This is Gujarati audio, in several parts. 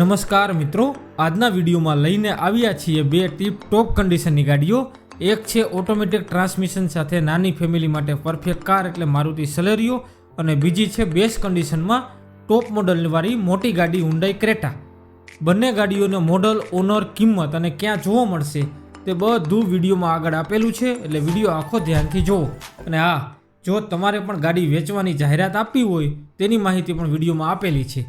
નમસ્કાર મિત્રો, આજના વિડીયોમાં લઈને આવ્યા છીએ બે ટીપ ટોપ કન્ડિશનની ગાડીઓ. એક છે ઓટોમેટિક ટ્રાન્સમિશન સાથે નાની ફેમિલી માટે પરફેક્ટ કાર એટલે મારુતિ સલેરિયો અને બીજી છે બેસ્ટ કન્ડિશનમાં ટોપ મોડલવાળી મોટી ગાડી હુન્ડાઈ ક્રેટા. બંને ગાડીઓનો મોડલ, ઓનર, કિંમત અને ક્યાં જોવા મળશે તે બધું વિડીયોમાં આગળ આપેલું છે, એટલે વીડિયો આખો ધ્યાનથી જુઓ. અને હા, જો તમારે પણ ગાડી વેચવાની જાહેરાત આપવી હોય, તેની માહિતી પણ વિડીયોમાં આપેલી છે.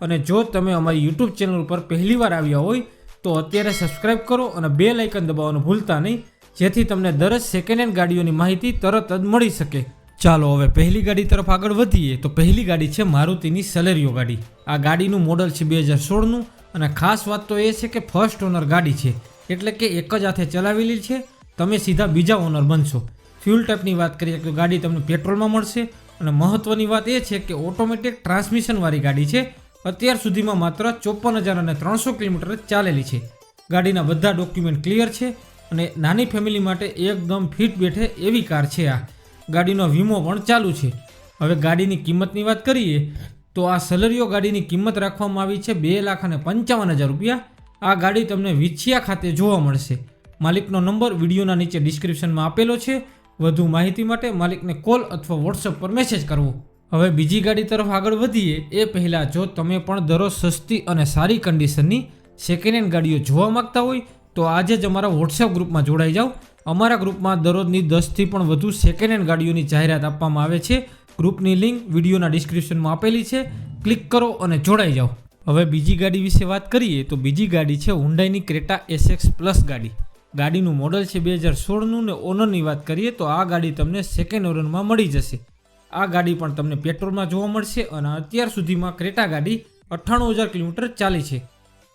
અને જો તમે અમારી યુટ્યુબ ચેનલ ઉપર પહેલીવાર આવ્યા હોય, તો અત્યારે સબસ્ક્રાઇબ કરો અને બે લાઇકન દબાવવાનું ભૂલતા નહીં, જેથી તમને દરજ સેકન્ડ હેન્ડ ગાડીઓની માહિતી તરત જ મળી શકે. ચાલો હવે પહેલી ગાડી તરફ આગળ વધીએ. તો પહેલી ગાડી છે મારુતિની સલેરિયો ગાડી. આ ગાડીનું મોડલ છે બે હજાર સોળનું અને ખાસ વાત તો એ છે કે ફર્સ્ટ ઓનર ગાડી છે. એટલે કે એક જ હાથે ચલાવેલી છે. તમે સીધા બીજા ઓનર બનશો. ફ્યુલ ટાઈપની વાત કરીએ તો ગાડી તમને પેટ્રોલમાં મળશે. અને મહત્ત્વની વાત એ છે કે ઓટોમેટિક ટ્રાન્સમિશનવાળી ગાડી છે. અત્યાર સુધીમાં માત્ર ચોપન હજાર અને ત્રણસો કિલોમીટર ચાલેલી છે. ગાડીના બધા ડોક્યુમેન્ટ ક્લિયર છે અને નાની ફેમિલી માટે એકદમ ફિટ બેઠે એવી કાર છે આ. ગાડીનો વીમો પણ ચાલુ છે. હવે ગાડીની કિંમતની વાત કરીએ, તો આ સલરીઓ ગાડીની કિંમત રાખવામાં આવી છે બે લાખ અને પંચાવન હજાર રૂપિયા. આ ગાડી તમને વિછિયા ખાતે જોવા મળશે. માલિકનો નંબર વિડીયોના નીચે ડિસ્ક્રિપ્શનમાં આપેલો છે. વધુ માહિતી માટે માલિકને કોલ અથવા વોટ્સઅપ પર મેસેજ કરવો. હવે બીજી ગાડી તરફ આગળ વધીએ, એ પહેલાં જો તમે પણ દરરોજ સસ્તી અને સારી કન્ડિશનની સેકન્ડ હેન્ડ ગાડીઓ જોવા માંગતા હોય, તો આજે જ અમારા વોટ્સએપ ગ્રુપમાં જોડાઈ જાઓ. અમારા ગ્રુપમાં દરરોજની દસથી પણ વધુ સેકન્ડ હેન્ડ ગાડીઓની જાહેરાત આપવામાં આવે છે. ગ્રુપની લિંક વિડીયોના ડિસ્ક્રિપ્શનમાં આપેલી છે. ક્લિક કરો અને જોડાઈ જાઓ. હવે બીજી ગાડી વિશે વાત કરીએ, તો બીજી ગાડી છે હુન્ડાઈની ક્રેટા એસએક્સ પ્લસ ગાડી. ગાડીનું મોડલ છે બે હજાર સોળનું ને ઓનરની વાત કરીએ, તો આ ગાડી તમને સેકન્ડ ઓનરમાં મળી જશે. આ ગાડી પણ તમને પેટ્રોલમાં જોવા મળશે અને અત્યાર સુધીમાં ક્રેટા ગાડી અઠ્ઠાણું હજાર કિલોમીટર ચાલી છે.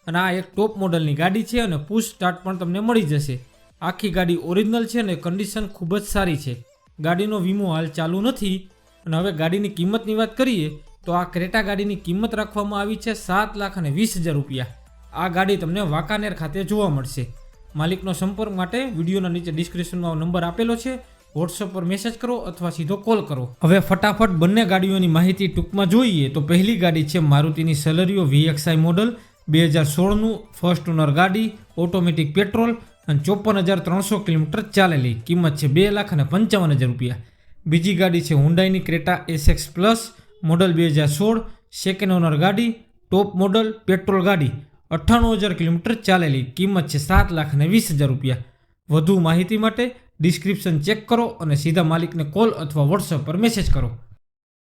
અને આ એક ટોપ મોડલની ગાડી છે અને પુશ સ્ટાર્ટ પણ તમને મળી જશે. આખી ગાડી ઓરિજિનલ છે અને કન્ડિશન ખૂબ જ સારી છે. ગાડીનો વીમો હાલ ચાલુ નથી. અને હવે ગાડીની કિંમતની વાત કરીએ, તો આ ક્રેટા ગાડીની કિંમત રાખવામાં આવી છે સાત લાખ અને વીસ હજાર રૂપિયા. આ ગાડી તમને વાંકાનેર ખાતે જોવા મળશે. માલિકનો સંપર્ક માટે વિડીયોના નીચે ડિસ્ક્રિપ્શનમાં નંબર આપેલો છે. વોટ્સઅપ પર મેસેજ કરો અથવા સીધો કોલ કરો. હવે ફટાફટ બંને ગાડીઓની માહિતી ટૂંકમાં જોઈએ તો પહેલી ગાડી છે મારુતિની સેલરીઓ વીએક્સઆઈ મોડલ, બે હજાર સોળનું ફર્સ્ટ ઓનર ગાડી ઓટોમેટિક પેટ્રોલ અને ચોપન હજાર ત્રણસો કિલોમીટર ચાલેલી. કિંમત છે બે લાખ અને પંચાવન હજાર રૂપિયા. બીજી ગાડી છે હુન્ડાઈની ક્રેટા એસએક્સ પ્લસ મોડલ બે હજાર સોળ સેકન્ડ ઓનર ગાડી ટોપ મોડલ પેટ્રોલ ગાડી, અઠ્ઠાણું હજાર કિલોમીટર ચાલેલી. કિંમત છે સાત લાખ અને વીસ હજાર રૂપિયા. વધુ માહિતી માટે ડિસ્ક્રિપ્શન ચેક કરો અને સીધા માલિકને કોલ અથવા વોટ્સઅપ પર મેસેજ કરો.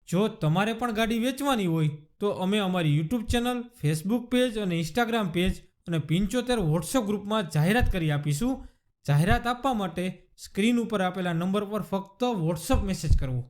જો તમારે પણ ગાડી વેચવાની હોય, તો અમે અમારી યુટ્યુબ ચેનલ ફેસબુક પેજ અને ઇન્સ્ટાગ્રામ પેજ અને પિંચોતેર વોટ્સઅપ ગ્રુપમાં જાહેરાત કરી આપીશું. જાહેરાત આપવા માટે સ્ક્રીન ઉપર આપેલા નંબર પર ફક્ત વોટ્સઅપ મેસેજ કરવો.